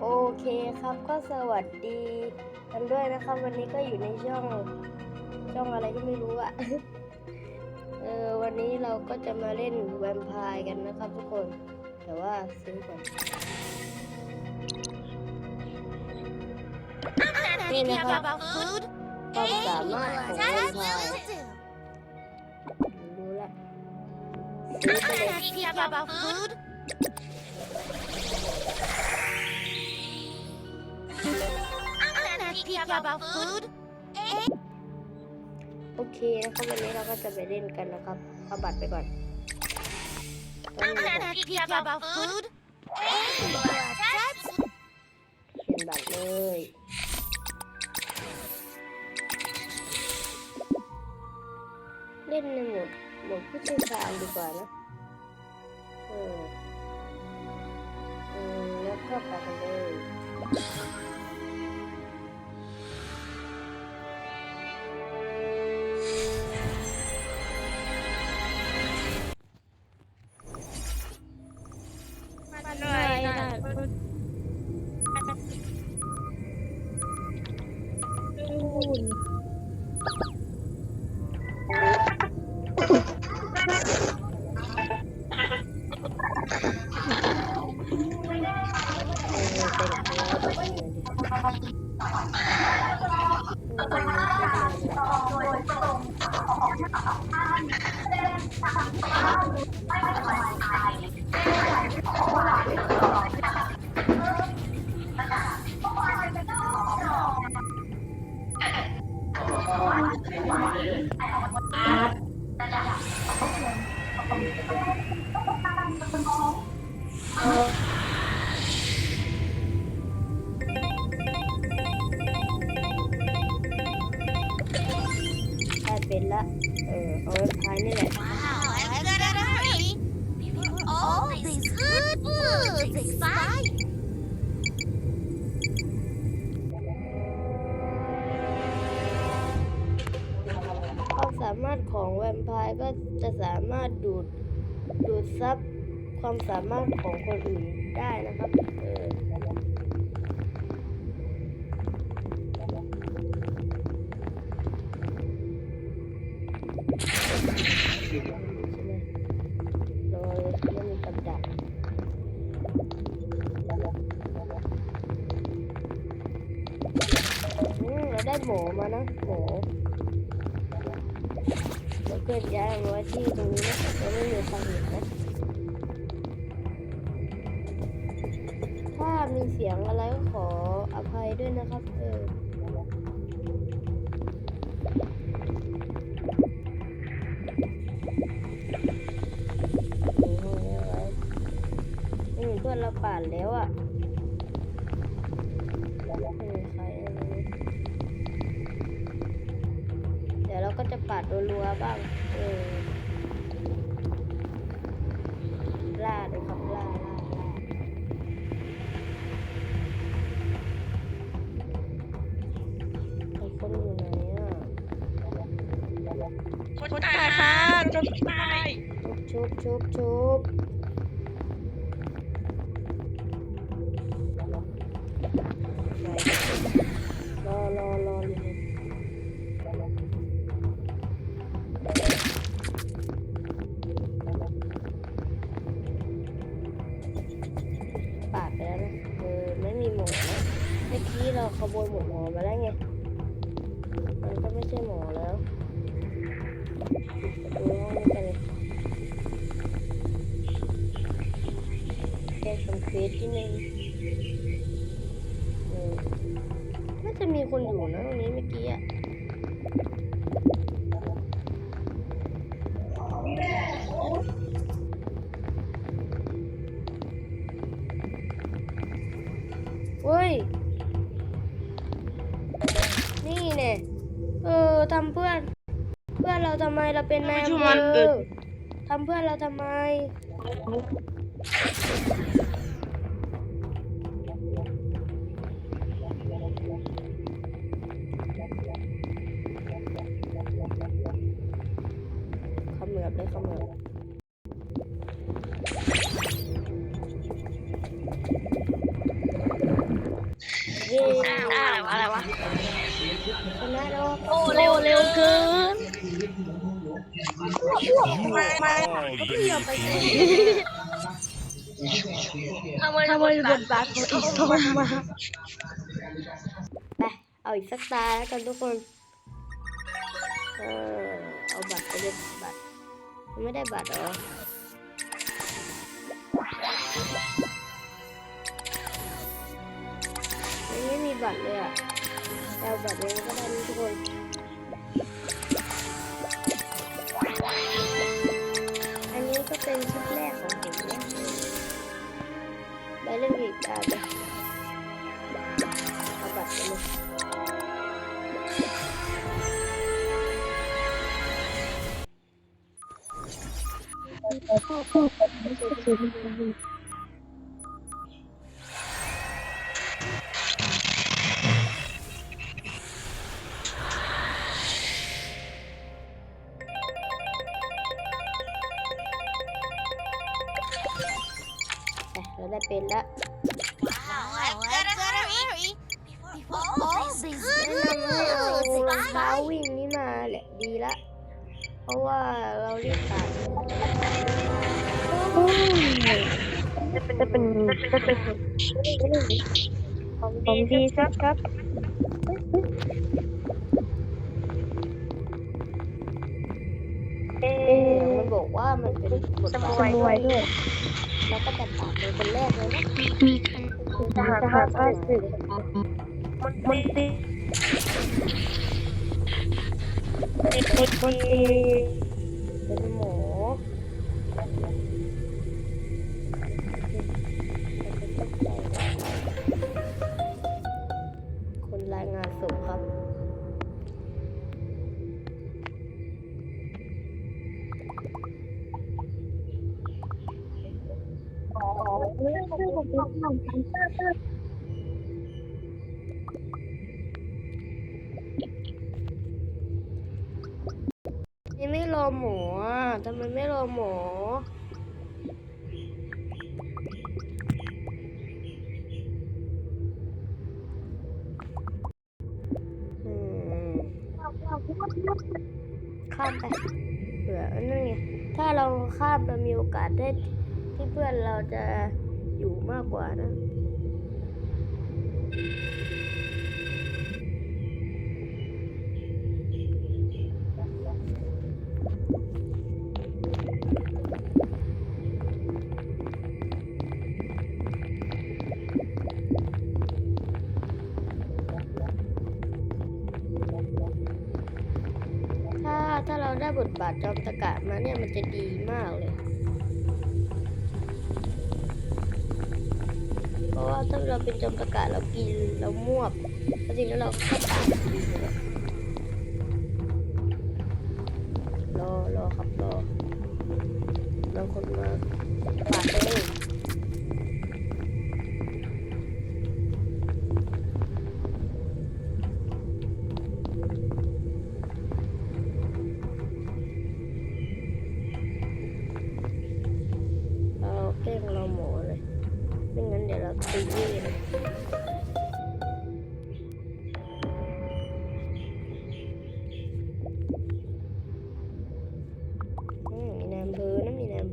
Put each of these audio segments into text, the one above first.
โอเคครับก็สวัสดีกันด้วยนะครับ วันนี้ก็อยู่ในช่องช่องอะไรก็ไม่รู้อะเออวันนี้เราก็จะมาเล่นแวมไพร์กันนะครับทุกคน แต่ว่าซื้อก่อน Hey, about food? ความสามารถของแวมไพร์รู้ละซื้อไปเลย Hey, about food? Hey, about food? โอเคนะครับวันนี้เราก็จะไปเล่นกันนะครับเอาบัตรไปก่อนต้องมีบัตร Hey, about food? That's เขียนบัตรเลยเล่นในโหมดโหมดผู้เชี่ยวชาญดีกว่านะ เออเออแล้วก็ไปกันเลย เป็นละ เออเอาไว้พายนี่แหละ Wow, I gotta hurry. All these good foods expire. ความสามารถของแวมไพร์ก็จะสามารถดูดดูดซับความสามารถของคนอื่นได้นะครับ เออ ได้หมูมานะหมูเดี๋ยวเกิดย้ายมาไว้ที่ตรงนี้นะจะไม่มีความผิดนะถ้ามีเสียงอะไรก็ขออภัยด้วยนะครับเออโอ้โหอะไรอืมเพื่อนเราป่านแล้วอะ รัวๆบ้าง เออล่าเลยครับล่าล่าล่าไอ้คนอยู่ไหนอะคนตายค่ะรถตายชุบชุบชุบรอรอรออยู่ ปิดประตูห้องนี้กันเลยแค่ทำเควสที่หนึ่งน่าจะมีคนอยู่นะตรงนี้เมื่อกี้อะเฮ้ย นี่เนี่ยเออทำเพื่อน ทำไมเราเป็นนายอำเภอทำเพื่อเราทำไม มามาก็พี่เอาไปทำไมทำไมบทบาทของอีกทองมาไปเอาอีกสักตาแล้วกันทุกคนเออเอาบัตรไปเลยบัตรไม่ได้บัตรหรอไม่มีบัตรเลยอะแต่เอาบัตรเลยก็ได้ทุกคน เราได้เป็นแล้ว Wow, I've got a hurry before all these เช้า goodness วิ่งนี่มาแหละดีละ เพราะว่าเรารีบตัด จะเป็นจะเป็นจะเป็นของดีครับครับเอ๊เสียงมันบอกว่ามันเป็นบทจะบาทรด้วย แล้วก็จะตัดเป็นแรกเลยนะจะหาค่าค่าสื่อมันตีมันตีเป็นหม ศพครับนี่ไม่รอหมออะทำไมไม่รอหมอ ข้ามไปเผื่อนนั่นไงถ้าเราข้ามเรามีโอกาสได้ที่เพื่อนเราจะอยู่มากกว่านะ บทบาทจอมตะกะมาเนี่ยมันจะดีมากเลย เพราะว่าถ้าเราเป็นจอมตะกะเรากินเรามวบแล้วทีนี้เราก็ตายดีเลยรอรอครับรอรอคนมาปาดเลย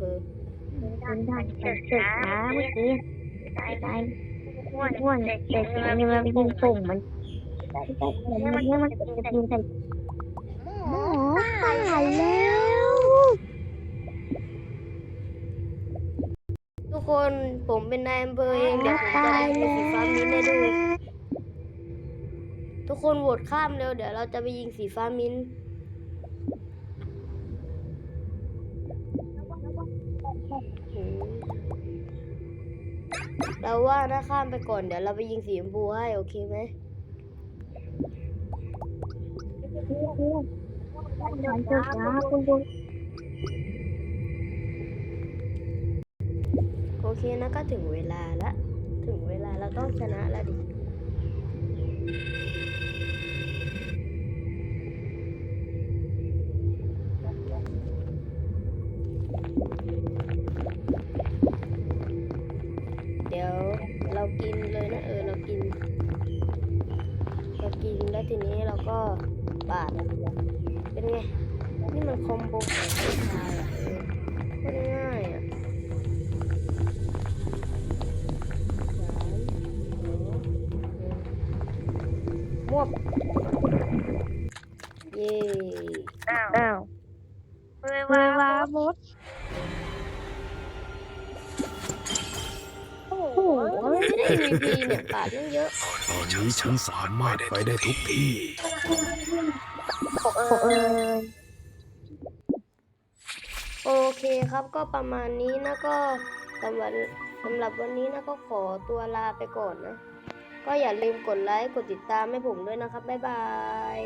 นะมีนายอำเภอเป็นเสร็จนะเมื่อกี้ตายตายม่วนม่วนแต่เสียงนี่มันยิงปุ่งมันเนี่มันนี่มันจะยิงใส่หมอตายแล้วทุกคนผมเป็นนายอำเภอเองเดี๋ยวผมจะไปยิงสีฟ้ามิ้นท์ให้ดูทุกคนโหวตข้ามเร็วเดี๋ยวเราจะไปยิงสีฟ้ามิ้น เราว่านะข้ามไปก่อนเดี๋ยวเราไปยิงสีชมพูให้โอเคไหมโอเคนะก็ถึงเวลาละ ถึงเวลาเราต้องชนะแล้วดิ บากินแล้วทีนี้เราก็ปาดเป็นไง นี่มันคอมโบของผู้ชายอะโคตรง่ายอะสามสองหนึ่งมวบเย้อ้าว ไม่ได้ MVP เนี่ยปาดตั้งเยอะตอนนี้ฉันสามารถไปได้ทุกที่เออโอเคครับก็ประมาณนี้นะก็สำหรับสำหรับวันนี้นะก็ขอตัวลาไปก่อนนะ ก็อย่าลืมกดไลค์กดติดตามให้ผมด้วยนะครับ บ๊ายบาย